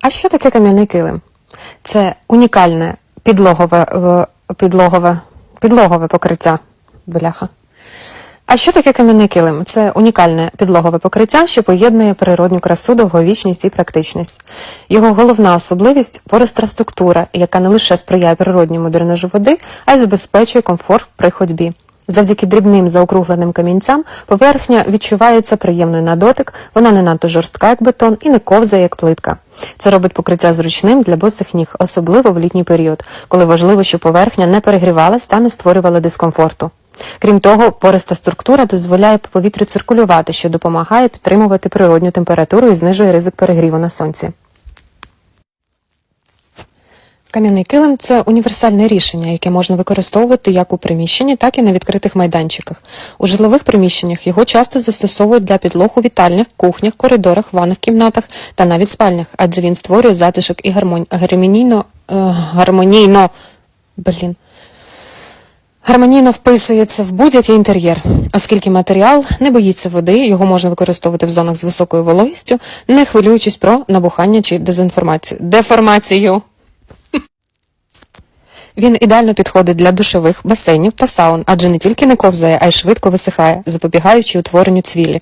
А що таке кам'яний килим? Це унікальне підлогове, підлогове, підлогове покриття. Бляха. А що таке кам'яний килим? Це унікальне підлогове покриття, що поєднує природню красу, довговічність і практичність. Його головна особливість пористра структура, яка не лише сприяє природньому дренажу води, а й забезпечує комфорт при ходьбі. Завдяки дрібним заокругленим камінцям поверхня відчувається приємною на дотик, вона не надто жорстка, як бетон, і не ковзає, як плитка. Це робить покриття зручним для босих ніг, особливо в літній період, коли важливо, щоб поверхня не перегрівалась та не створювала дискомфорту. Крім того, пориста структура дозволяє повітрю циркулювати, що допомагає підтримувати природню температуру і знижує ризик перегріву на сонці. Кам'яний килим це універсальне рішення, яке можна використовувати як у приміщенні, так і на відкритих майданчиках. У житлових приміщеннях його часто застосовують для підлог у вітальнях, кухнях, коридорах, ванних кімнатах та навіть спальнях, адже він створює затишок і гармон... гармонійно, е, гармонійно, блін, гармонійно вписується в будь-який інтер'єр, оскільки матеріал не боїться води, його можна використовувати в зонах з високою вологістю, не хвилюючись про набухання чи дезінформацію. Деформацію. Він ідеально підходить для душових, басейнів та саун, адже не тільки не ковзає, а й швидко висихає, запобігаючи утворенню цвілі.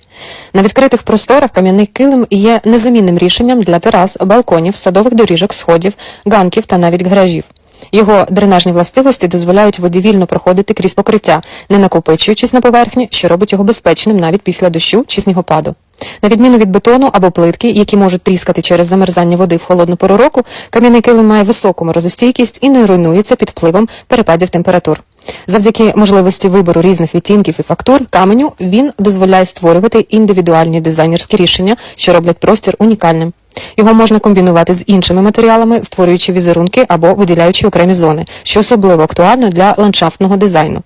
На відкритих просторах кам'яний килим є незамінним рішенням для терас, балконів, садових доріжок, сходів, ганків та навіть гаражів. Його дренажні властивості дозволяють воді вільно проходити крізь покриття, не накопичуючись на поверхні, що робить його безпечним навіть після дощу чи снігопаду. На відміну від бетону або плитки, які можуть тріскати через замерзання води в холодну пору року, кам'яний килим має високу морозостійкість і не руйнується під впливом перепадів температур. Завдяки можливості вибору різних відтінків і фактур каменю він дозволяє створювати індивідуальні дизайнерські рішення, що роблять простір унікальним. Його можна комбінувати з іншими матеріалами, створюючи візерунки або виділяючи окремі зони, що особливо актуально для ландшафтного дизайну.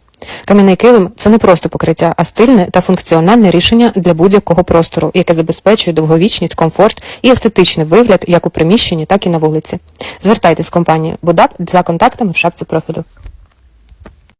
Кам'яний килим це не просто покриття, а стильне та функціональне рішення для будь-якого простору, яке забезпечує довговічність, комфорт і естетичний вигляд як у приміщенні, так і на вулиці. Звертайтесь в компанію Будап за контактами в шапці профілю.